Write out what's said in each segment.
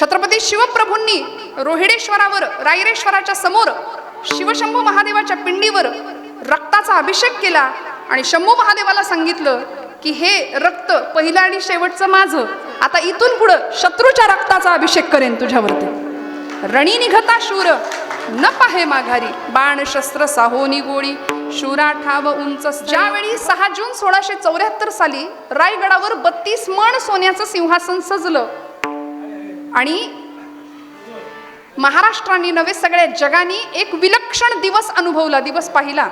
छत्रपती शिवप्रभूंनी रोहिडेश्वरावर रायरेश्वराच्या समोर शिवशंभू महादेवाच्या पिंडीवर रक्ताचा अभिषेक केला आणि शंभू महादेवाला सांगितलं की हे रक्त पहिलं आणि शेवटचं माझं. आता इथून पुढं शत्रूच्या रक्ताचा अभिषेक करेन तुझ्यावरती. रणी निघता शूर न पाहे माघारी बाण शस्त्र साहोनी गोळी शूरा ठाव उंच ज्यावेळी सहा जून सोळाशे चौऱ्याहत्तर साली रायगडावर बत्तीस मण सोन्याचं सिंहासन सजलं. आणि महाराष्ट्राने नव्हे सगळ्या जगाने एक विलक्षण दिवस अनुभवला दिवस पाहिला.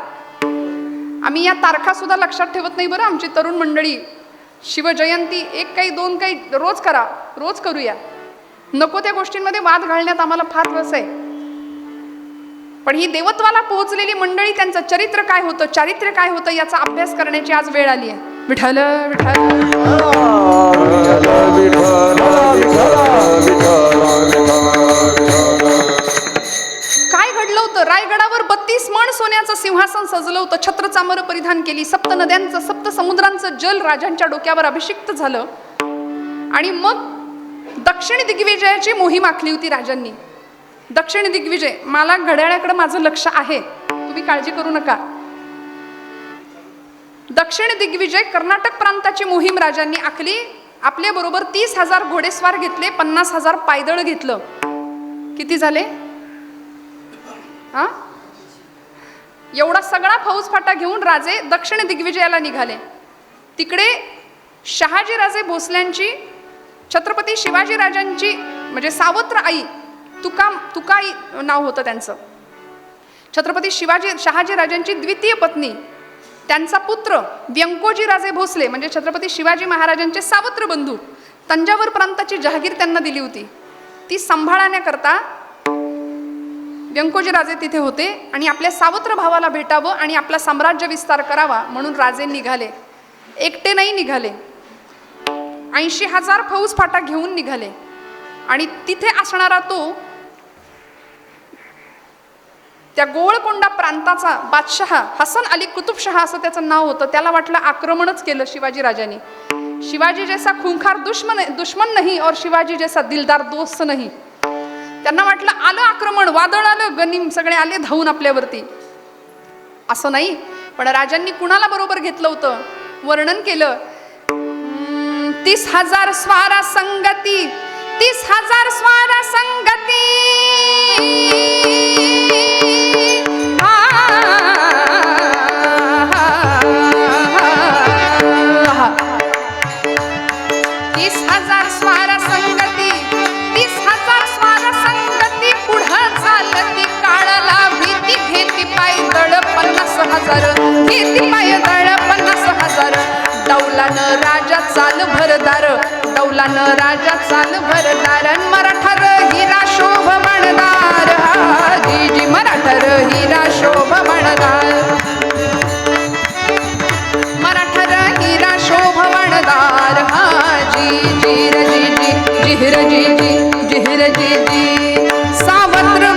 आम्ही या तारखा सुद्धा लक्षात ठेवत नाही बरं आमची तरुण मंडळी. शिवजयंती एक काही दोन काही रोज करा रोज करूया. नको त्या गोष्टींमध्ये वाद घालण्यात आम्हाला फार रस आहे. पण ही देवत्वाला पोहोचलेली मंडळी त्यांचं चरित्र काय होतं चारित्र्य काय होतं याचा अभ्यास करण्याची आज वेळ आली आहे. विठल विठल रायगडावर बत्तीस मण सोन्याचं सिंहासन सजलं होतं. छत्र चामर परिधान केली. सप्त नद्यांचं सप्त समुद्रांचं जल राजांच्या डोक्यावर अभिषिक्त झालं. आणि मग दक्षिण दिग्विजयाची मोहीम आखली होती राजांनी. दक्षिण दिग्विजय मला घड्याळाकडे माझं लक्ष आहे. तुम्ही काळजी करू नका. दक्षिण दिग्विजय कर्नाटक प्रांताची मोहीम राजांनी आखली. आपल्या बरोबर तीस हजार घोडेस्वार घेतले पन्नास हजार पायदळ घेतलं. किती झाले? हा? एवढा सगळा फौज फाटा घेऊन राजे दक्षिण दिग्विजयाला निघाले. तिकडे शहाजीराजे भोसल्यांची छत्रपती शिवाजी राजांची म्हणजे सावत्र आई तुका तुकाई नाव होतं त्यांचं. छत्रपती शिवाजी शहाजी राजांची द्वितीय पत्नी त्यांचा पुत्र व्यंकोजीराजे भोसले म्हणजे छत्रपती शिवाजी महाराजांचे सावत्र बंधू तंजावर प्रांताची जहागीर त्यांना दिली होती. ती सांभाळण्याकरता व्यंकोजी राजे तिथे होते आणि आपल्या सावत्र भावाला भेटावं आणि आपला साम्राज्य विस्तार करावा म्हणून राजे निघाले. एकटे नाही निघाले. ऐंशी हजार फौज फाटा घेऊन निघाले. आणि तिथे असणारा तो त्या गोळकोंडा प्रांताचा बादशहा हसन अली कुतुबशहा असं त्याचं नाव होतं. त्याला वाटलं आक्रमणच केलं शिवाजी राजांनी. शिवाजी जैसा खुंखार दुश्मन दुश्मन नाही और शिवाजी जैसा दिलदार दोस्त नाही. त्यांना वाटलं आलं आक्रमण वादळ आलं गनिम सगळे आले धावून आपल्यावरती. असं नाही पण राजांनी कुणाला बरोबर घेतलं होतं? वर्णन केलं. तीस हजार स्वारा संगती तीस हजार स्वारा संगती. हजार. किती पाय दळ पन्नास हजार. दौलान राजा चाल भरदार. दौलान राजा चाल भरदार मराठार हिरा शोभ म्हणदार हा, जी मराठार हिरा शोभ म्हणदार मराठर हिरा शोभवणदार हा जी जी रजी जी जी जिहिर जी जी जिहिर जी जी सावत्र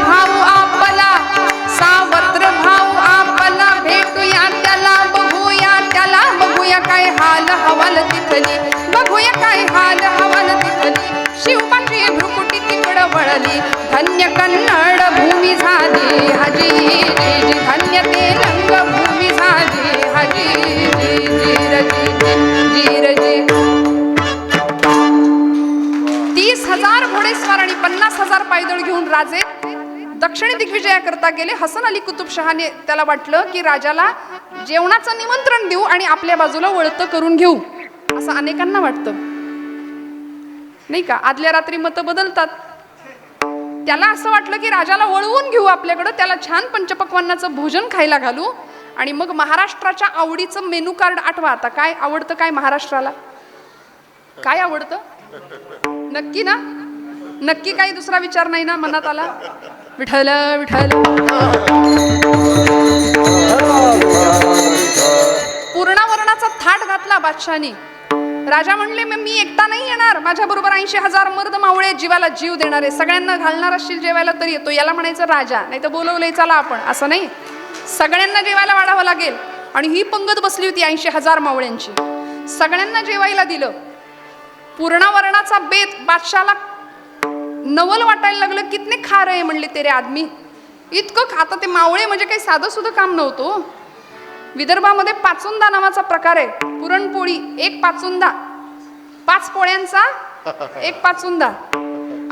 झाली. धन्य कन्नड भूमी झाली. हजी जी धन्य तेलंग भूमी झाली. हजी जी जी तीस हजार घोडेस्वार आणि पन्नास हजार पायदळ घेऊन राजे दक्षिण दिग्विजयाकरता गेले. हसन अली कुतुबशहाने त्याला वाटलं की राजाला जेवणाचं निमंत्रण देऊ आणि आपल्या बाजूला वळतं करून घेऊ असं अनेकांना वाटतं. नाही का? आदल्या रात्री मतं बदलतात. त्याला असं वाटलं की राजाला वळवून घेऊ आपल्याकडं त्याला छान पंचपक्वांनाचं भोजन खायला घालू. आणि मग महाराष्ट्राच्या आवडीचं मेनू कार्ड आठवा आता. काय आवडतं काय महाराष्ट्राला? काय आवडतं? नक्की ना? नक्की काही दुसरा विचार नाही ना मनात आला? विठल विठल पूर्णावरणाचा थाट घातला बादशाहानी. राजा म्हणले "मी- मी एकटा नाही येणार. माझ्या बरोबर ऐंशी हजार मर्द मावळे जीवाला जीव देणारे. सगळ्यांना घालणार असशील जेवायला तर येतो. याला म्हणायचं राजा. नाही तर बोलवलंय चला आपण. असं नाही. सगळ्यांना जेवायला वाढावं लागेल. आणि ही पंगत बसली होती ऐंशी हजार मावळ्यांची. सगळ्यांना जेवायला दिलं. पूर्णावरणाचा बेत बादशाला नवल वाटायला लागलं. कितने खार आहे म्हणले तेरे आदमी. इतकं खातं आता ते मावळे म्हणजे काही साधं सुद्धा काम नव्हतं हो. विदर्भामध्ये पाचुंदा नावाचा प्रकार आहे. पुरणपोळी एक पाचुंदा. पाच पोळ्यांचा एक पाचुंदा.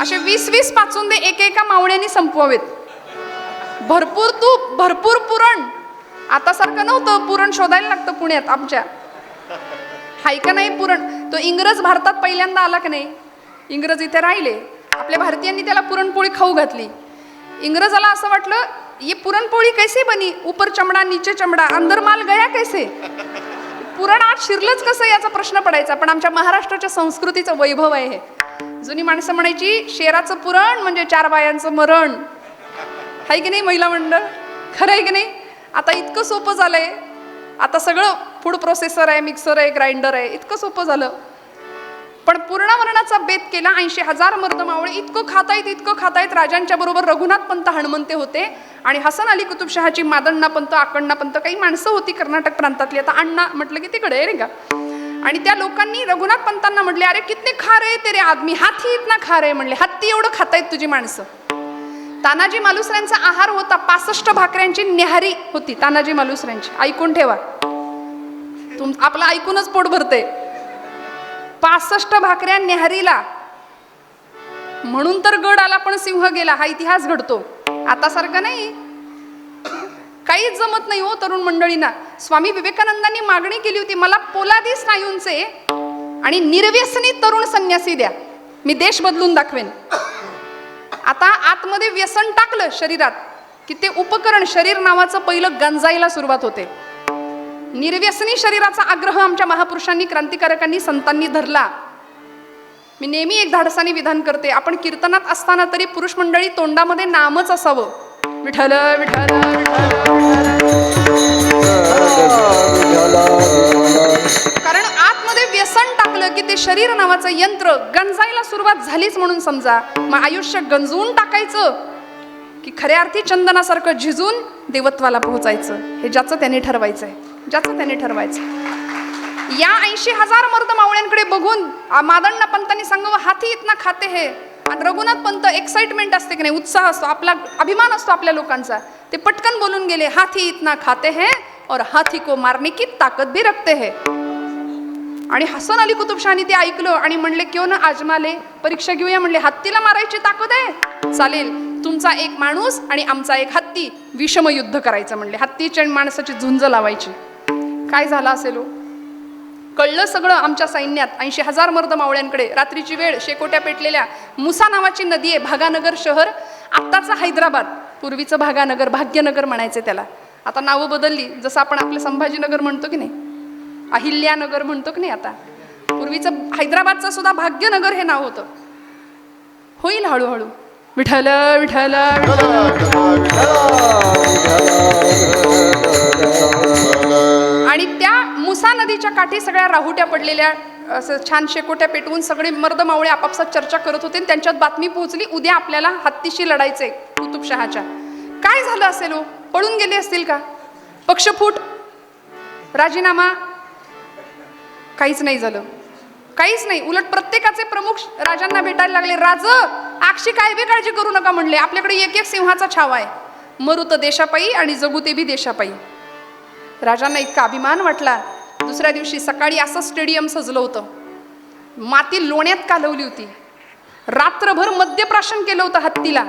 असे वीस वीस पाचुंदे एक एका मावळ्यांनी संपवावेत. भरपूर तूप भरपूर पुरण. आता सारखं नव्हतं पुरण शोधायला लागतं पुण्यात आमच्या. हाय का नाही पुरण? तो इंग्रज भारतात पहिल्यांदा आला का नाही? इंग्रज इथे राहिले. आपल्या भारतीयांनी त्याला पुरणपोळी खाऊ घातली. इंग्रजाला असं वाटलं ये पुरणपोळी कैसे बनी? ऊपर चमडा नीचे चमडा अंदर माल गया कैसे? पुरण आत शिरलंच कसं याचा प्रश्न पडायचा पण आमच्या महाराष्ट्राच्या संस्कृतीचं वैभव आहे हे. जुनी माणसं म्हणायची शेराचं पुरण म्हणजे चार बायांचं मरण. आहे की नाही महिला मंडळ? खरं आहे की नाही? आता इतकं सोपं झालंय. आता सगळं फूड प्रोसेसर आहे मिक्सर आहे ग्राइंडर आहे इतकं सोपं झालं. पण पूर्णावरणाचा बेत केला. ऐंशी हजार मर्द मावळे इतकं खातायत इतकं खातायत. राजांच्या बरोबर रघुनाथ पंत हणमंते होते आणि हसन अली कुतुबशहाची मादण्णा पंत आकण्णा पंत काही माणसं होती कर्नाटक प्रांतातली. आता अण्णा म्हटलं की तिकडे रे का? आणि त्या लोकांनी रघुनाथ पंतांना म्हटले अरे कितने खा रे तेरे आदमी? हाती इतना खा रे म्हणले हत्ती एवढं खातायत तुझी माणसं. तानाजी मालुसऱ्यांचा आहार होता. पासष्ट भाकऱ्यांची न्याहारी होती तानाजी मालुसऱ्यांची. ऐकून ठेवा. तुम आपलं ऐकूनच पोट भरते पासष्ट भाकऱ्या न्याहरीला म्हणून तर गड आला पण सिंह गेला हा इतिहास घडतो. आता सारखा नाही. काहीच जमत नाही हो तरुण मंडळींना. स्वामी विवेकानंदांनी मागणी केली होती मला पोलादी स्नायूंचे आणि निर्व्यसनी तरुण संन्यासी द्या. मी देश बदलून दाखवेन. आता आतमध्ये व्यसन टाकलं शरीरात की ते उपकरण शरीर नावाचं पहिलं गंजायला सुरुवात होते. निर्व्यसनी शरीराचा आग्रह आमच्या महापुरुषांनी क्रांतिकारकांनी संतांनी धरला. मी नेहमी एक धाडसाने विधान करते. आपण कीर्तनात असताना तरी पुरुष मंडळी तोंडामध्ये नामच असावं. विठल विठल कारण आतमध्ये व्यसन टाकलं की ते शरीर नावाचं यंत्र गंजायला सुरुवात झालीच म्हणून समजा. मग आयुष्य गंजवून टाकायचं की खऱ्या अर्थी चंदनासारखं झिजून देवत्वाला पोहोचायचं. हे ज्याचं त्याने ठरवायचंय. ज्याचं त्याने ठरवायचं. या ऐंशी हजार मर्द मावळ्यांकडे बघून आ, मादण्णा पंतांनी सांगावं हाती इतना खाते हे. आणि रघुनाथ पंत एक्साइटमेंट असते की नाही उत्साह असतो आपला अभिमान असतो आपल्या लोकांचा. ते पटकन बोलून गेले हाथी इतना खाते हैं और हाथी को मारने की ताकद भी रखते हैं. आणि हसन अली कुतुबशहानी ते ऐकलं आणि म्हणले क्यों ना आजमाले? परीक्षा घेऊया. म्हणले हत्तीला मारायची ताकद आहे. चालेल तुमचा एक माणूस आणि आमचा एक हत्ती विषम युद्ध करायचं. म्हणले हत्तीची आणि माणसाची झुंज लावायची. काय झालं असेल हो? कळलं सगळं आमच्या सैन्यात. ऐंशी हजार मर्द मावळ्यांकडे. रात्रीची वेळ शेकोट्या पेटलेल्या मुसा नावाची नदी आहे भागानगर शहर आत्ताचा हैदराबाद. पूर्वीचं भागानगर भाग्यनगर म्हणायचे त्याला. आता नावं बदलली. जसं आपण आपलं संभाजीनगर म्हणतो की नाही? अहिल्यानगर म्हणतो की नाही आता? पूर्वीचं हैदराबादचं सुद्धा भाग्यनगर हे नाव होतं. होईल हळूहळू. विठल विठल विठल आणि त्या मुसा नदीच्या काठी सगळ्या राहुट्या पडलेल्या असं छान शेकोट्या पेटवून सगळे मर्द मावळे आपापसात चर्चा करत होते आणि त्यांच्यात बातमी पोहोचली उद्या आपल्याला हत्तीशी लढायचंय कुतुबशहाच्या काय झालं असेल हो? पळून गेले असतील का? पक्षफूट? राजीनामा? काहीच नाही झालं. काहीच नाही. उलट प्रत्येकाचे प्रमुख राजांना भेटायला लागले. राज आक्षी काय? बी काळजी करू नका म्हणले. आपल्याकडे एक एक सिंहाचा छावा आहे. मरुत देशापायी आणि जगू ते बी देशापायी. राजांना इतका अभिमान वाटला. दुसऱ्या दिवशी सकाळी असं स्टेडियम सजलं होतं. माती लोण्यात कालवली होती. रात्रभर मद्यप्राशन केलं होतं हत्तीला.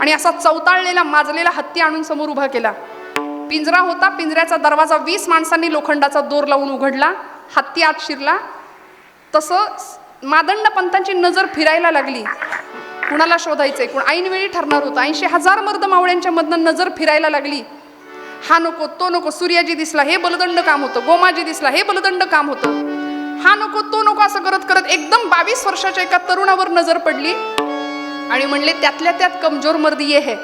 आणि असा चवताळलेला माजलेला हत्ती आणून समोर उभा केला. पिंजरा होता पिंजऱ्याचा दरवाजा वीस माणसांनी लोखंडाचा दोर लावून उघडला हत्ती आत शिरला. तसं मादंड पंतांची नजर फिरायला लागली. कुणाला शोधायचंय? कोण? ऐनवेळी ठरणार होतं. ऐंशी हजार मर्द मावळ्यांच्या मधनं नजर फिरायला लागली. हा नको तो नको सूर्याजी दिसला हे बलदंड काम होतं. गोमाजी दिसला हे बलदंड काम होतं. हा नको तो नको असं करत करत एकदम बावीस वर्षाच्या एका तरुणावर नजर पडली आणि म्हणले त्यातल्या त्यात कमजोर मर्दी ये है.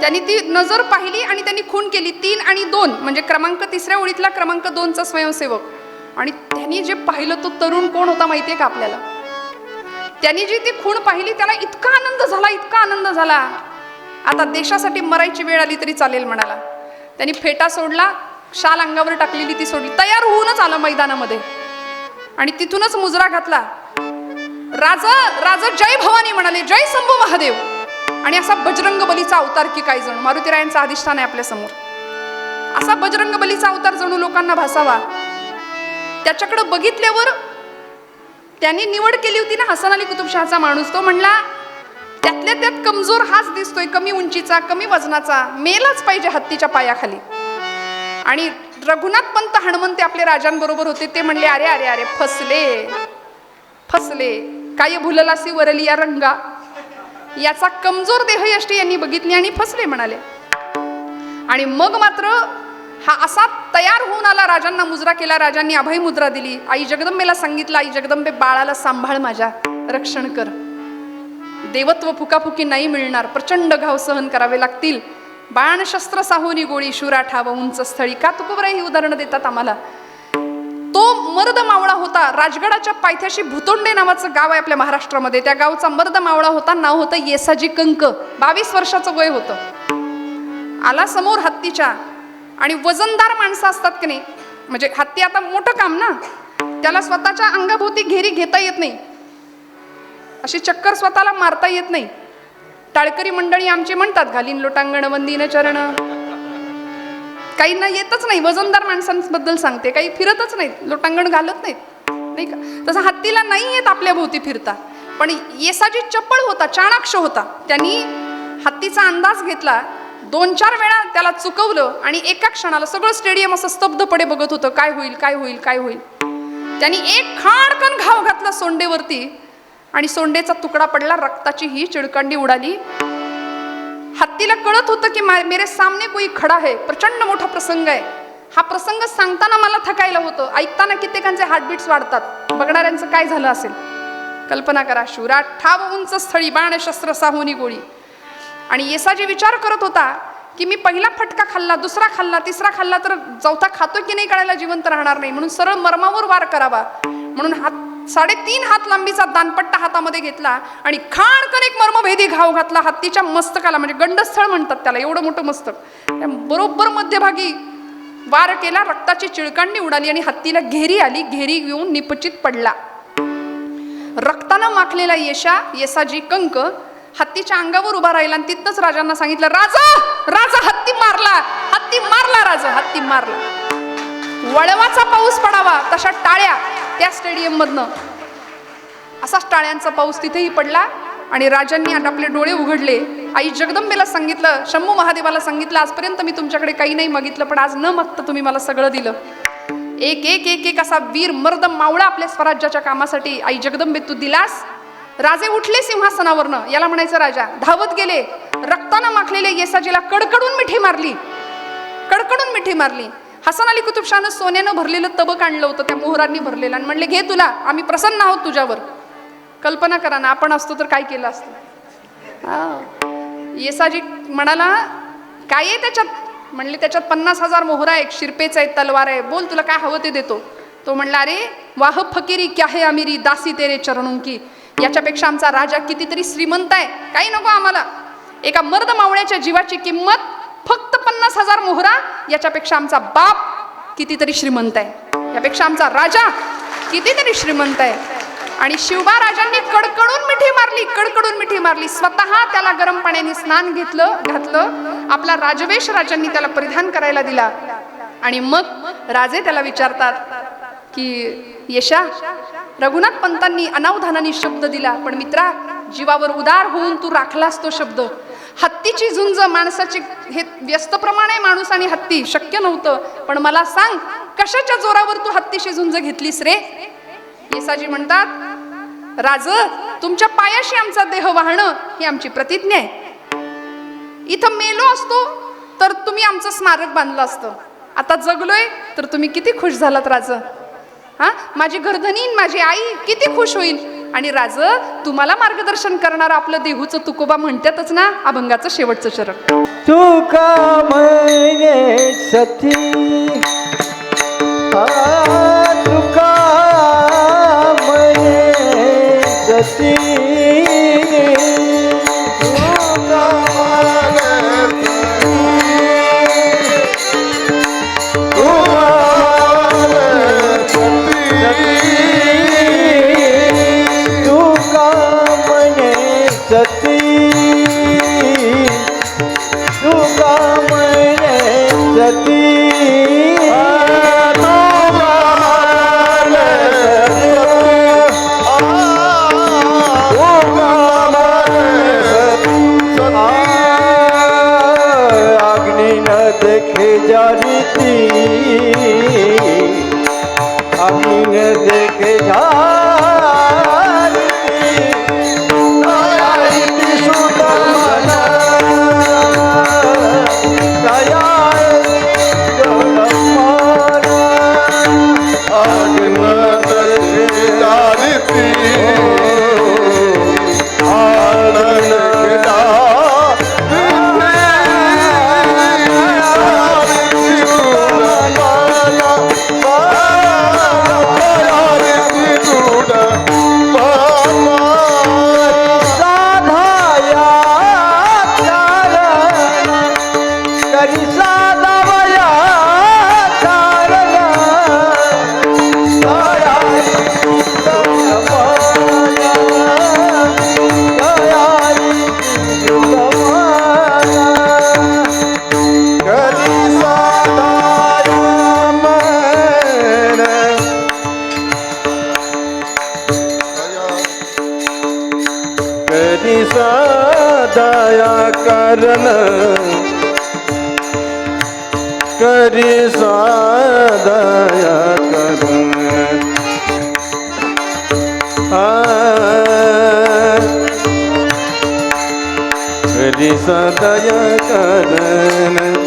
त्यांनी ती नजर पाहिली आणि त्यांनी खून केली. तीन आणि दोन म्हणजे क्रमांक तिसऱ्या ओळीतला क्रमांक दोनचा स्वयंसेवक. आणि त्यांनी जे पाहिलं तो तरुण कोण होता माहितीये का आपल्याला? त्यांनी जी ती खूण पाहिली त्याला इतका आनंद झाला इतका आनंद झाला. आता देशासाठी मरायची वेळ आली तरी चालेल म्हणाला. त्यांनी फेटा सोडला शाल अंगावर टाकलेली ती सोडली. तयार होऊनच आलं मैदानामध्ये. आणि तिथूनच मुजरा घातला. राजा राजा जय भवानी म्हणाले जय शंभू महादेव. आणि असा बजरंग बलीचा अवतार की काही जण? मारुतीरायांचा अधिष्ठान आहे आपल्यासमोर. असा बजरंग बलीचा अवतार जणू लोकांना भासावा. त्याच्याकडे बघितल्यावर त्यांनी निवड केली होती ना हसन अली कुतुबशहाचा माणूस. तो म्हणला त्यातल्या त्यात कमजोर हाच दिसतोय कमी उंचीचा कमी वजनाचा मेलाच पाहिजे हत्तीच्या पायाखाली. आणि रघुनाथ पंत हनुमंते आपले राजांबरोबर होते ते म्हणले अरे अरे अरे फसले. फसले. काय भुललासी वरली या रंगा? याचा कमजोर देह यष्टी यांनी बघितली आणि फसले म्हणाले. आणि मग मात्र हा असा तयार होऊन आला राजांना मुजरा केला राजांनी अभय मुद्रा दिली. आई जगदंबेला सांगितलं आई जगदंबे बाळाला सांभाळ माझ्या रक्षण कर. देवत्व फुकाफुकी नाही मिळणार. प्रचंड घाव सहन करावे लागतील. बाणशस्त्र साहूनी गोळी शुरा ठाव उंच स्थळी. का तुकोबराई ही उदाहरणं देतात आम्हाला? तो मर्द मावळा होता. राजगडाच्या पायथ्याशी भुतोंडे नावाचं गाव आहे आपल्या महाराष्ट्रामध्ये. त्या गावचा मर्द मावळा होता. नाव होतं येसाजी कंक. बावीस वर्षाचं वय होतं. आला समोर हत्तीच्या. आणि वजनदार माणसं असतात की नाही? म्हणजे हत्ती आता मोठं काम ना? त्याला स्वतःच्या अंगाभोवती घेरी घेता येत नाही. अशी चक्कर स्वतःला मारता येत नाही. टाळकरी मंडळी आमची म्हणतात घालीन लोटांगण वंदीन चरण. काहींना येतच नाही. वजनदार माणसांबद्दल सांगते. काही फिरतच नाहीत. लोटांगण घालत नाहीत. नाही का? तसं हत्तीला नाही येत आपल्या भोवती फिरता. पण येसाजी चप्पळ होता चाणाक्ष होता त्यांनी हत्तीचा अंदाज घेतला. दोन चार वेळा त्याला चुकवलं आणि एका क्षणाला सगळं स्टेडियम असं स्तब्धपणे बघत होतं काय होईल काय होईल काय होईल? त्यांनी एक खाडकन घाव घातला सोंडेवरती. आणि सोंडेचा तुकडा पडला रक्ताची ही चिळकंडी उडाली. हत्तीला कळत होतं की मा- मेरे सामने कोई खडा आहे प्रचंड मोठा प्रसंग आहे. हा प्रसंग सांगताना मला थकायला होतं. ऐकताना कित्येकांचे हार्टबीट्स वाढतात. बघणाऱ्यांचं काय झालं असेल? कल्पना करा शुरा ठाव उंच स्थळी बाण शस्त्र साहुनी गोळी. आणि येसाजी विचार करत होता की मी पहिला फटका खाल्ला दुसरा खाल्ला तिसरा खाल्ला तर चौथा खातो की नाही कळायला जिवंत राहणार नाही. म्हणून सरळ मर्मावर वार करावा. म्हणून हात साडेतीन हात लांबीचा दानपट्टा हातामध्ये घेतला आणि खाणकन एक मर्मभेदी घाव घातला. हत्तीच्या मस्तकाला म्हणजे गंडस्थळ म्हणतात त्याला एवढं मोठं मस्तक. बरोबर मध्यभागी वार केला रक्ताची चिळकांडी उडाली आणि हत्तीला घेरी आली घेरी येऊन निपचित पडला. रक्तानं माखलेला येशा येसाजी कंक हत्तीच्या अंगावर उभा राहिला आणि तिथंच राजांना सांगितलं राजा राजा हत्ती मारला हत्ती मारला राजा हत्ती मारला. वळवाचा पाऊस पडावा तशा टाळ्या. त्या स्टेडियममधनं असा असाच टाळ्यांचा पाऊस तिथेही पडला आणि राजांनी आता आपले डोळे उघडले. आई जगदंबेला सांगितलं शंभू महादेवाला सांगितलं आजपर्यंत मी तुमच्याकडे काही नाही मागितलं पण आज न मागता तुम्ही मला सगळं दिलं. एक एक एक एक असा वीर मर्द मावळा आपल्या स्वराज्याच्या कामासाठी आई जगदंबे तू दिलास? राजे उठले सिंहासनावरनं. याला म्हणायचं राजा धावत गेले रक्तानं माखलेले येसाजीला कडकडून मिठी मारली कडकडून मिठी मारली. हसन अली कुतुबशाहनं सोन्यानं भरलेलं तबक आणलं होतं त्या मोहरांनी भरलेलं. आणि म्हणले घे तुला आम्ही प्रसन्न आहोत तुझ्यावर. कल्पना करा ना आपण असतो तर काय केलं असतं? येसाजी म्हणाला काय आहे त्याच्यात? म्हणले त्याच्यात पन्नास हजार मोहरा आहे शिरपेच आहे तलवार आहे बोल तुला काय हवं ते देतो. तो म्हणला अरे वाह फकीरी क्या है अमिरी दासी तेरे चरणुंकी याच्यापेक्षा आमचा राजा कितीतरी श्रीमंत आहे. काही नको आम्हाला. एका मर्द मावळ्याच्या जीवाची किंमत पन्नास हजार मोहरा याच्यापेक्षा आमचा बाप कितीतरी श्रीमंत आहे. यापेक्षा आमचा राजा कितीतरी श्रीमंत आहे. आणि शिवबा राजांनी कडकडून मिठी मारली कडकडून मिठी मारली. स्वतः त्याला गरम पाण्याने स्नान घेतलं घातलं. आपला राजवेश राजांनी त्याला परिधान करायला दिला. आणि मग राजे त्याला विचारतात की यशा रघुनाथ पंतांनी अनावधानाने शब्द दिला. पण मित्रा जीवावर उदार होऊन तू राखलास तो शब्द. हत्तीची झुंज माणसाची हे व्यस्तप्रमाण आहे माणूस आणि हत्ती शक्य नव्हतं. पण मला सांग कशाच्या जोरावर तू हत्तीशी झुंज घेतलीस रे? येसाजी म्हणतात राज तुमच्या पायाशी आमचा देह वाहणं ही आमची प्रतिज्ञा आहे. इथं मेलो असतो तर तुम्ही आमचं स्मारक बांधलं असतं. आता जगलोय तर तुम्ही किती खुश झालात राज. हा? माझी घरधनी माझी आई किती खुश होईल? आणि राज तुम्हाला मार्गदर्शन करणार आपलं देहूचं तुकोबा म्हणतातच ना अभंगाचं शेवटचं चरण. तुका म्हणे सती. आ, तुका म्हणे सती. सती कधी साधाया कारण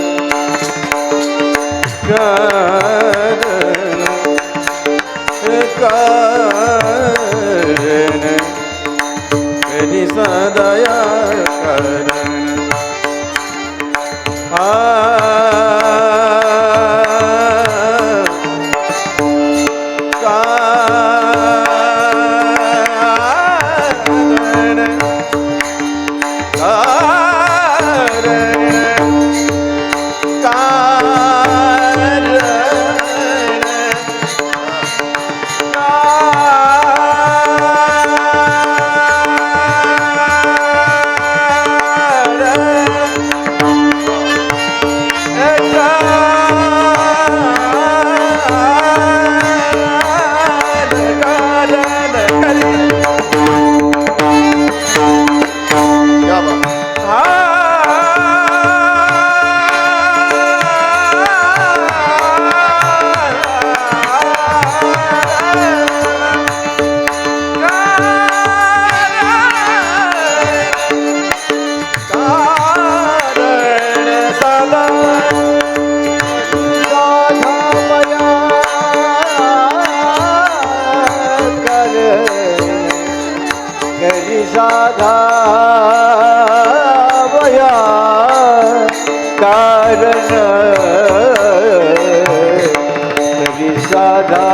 कारण करी साधावया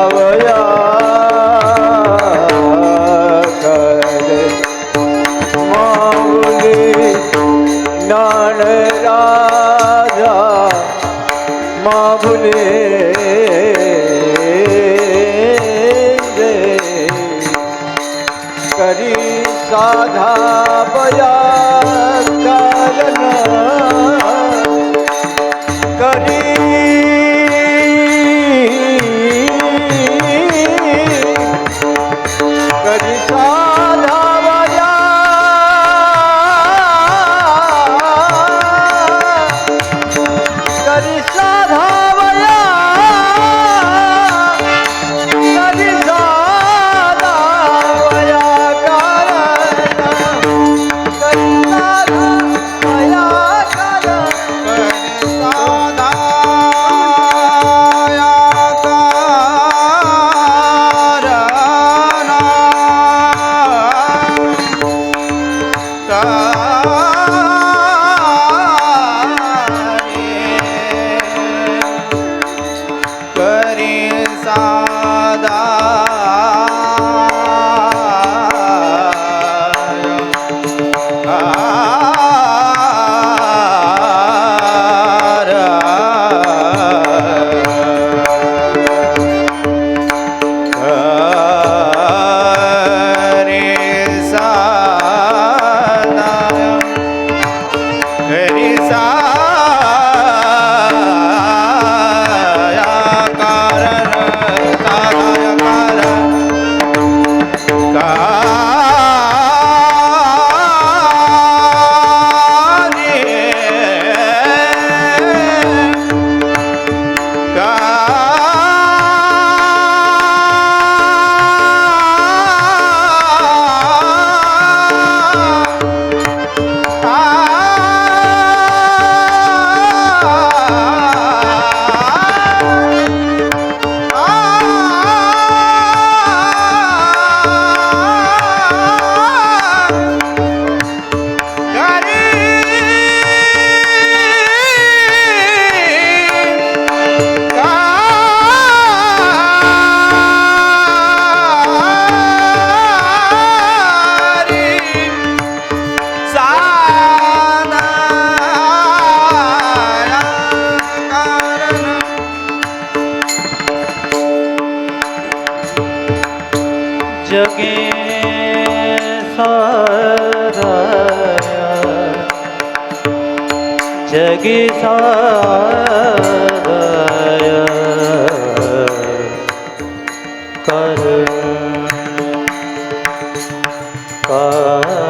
कारण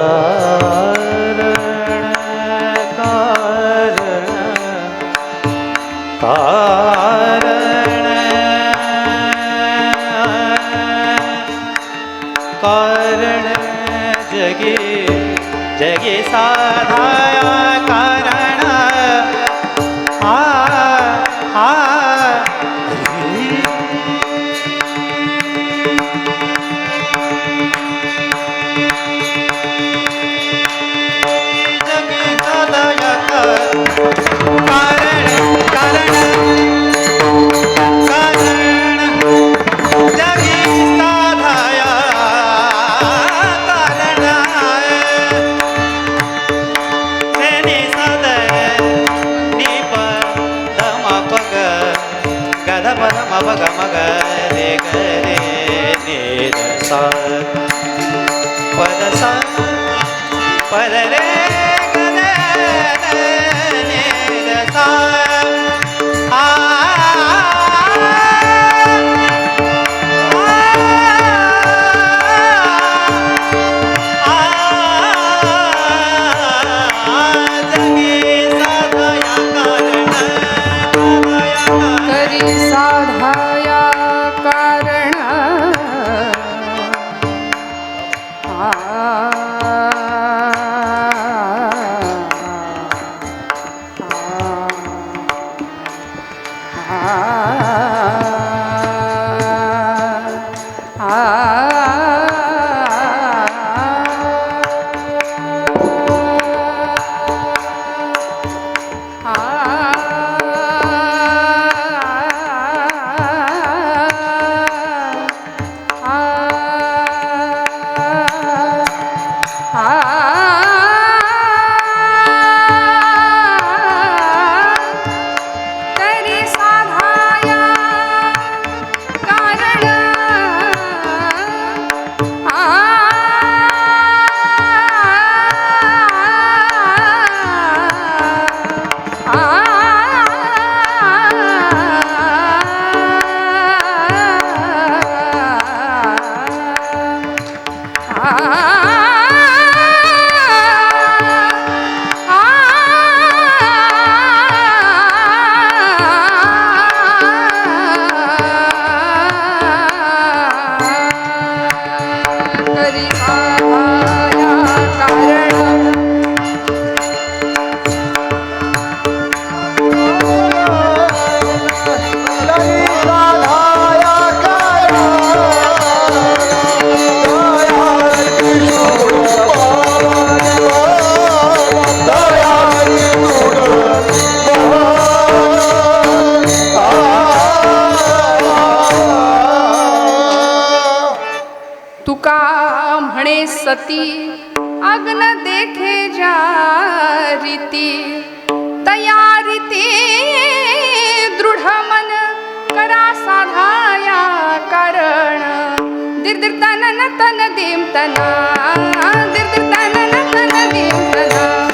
पद मग मग रे तरी सती अग्न देखे जा रीती। तया दृढ मन करा साधाया कारण। दीर्दीर्तानन तन देम तना दीर्दीर्तानन तन देम तना।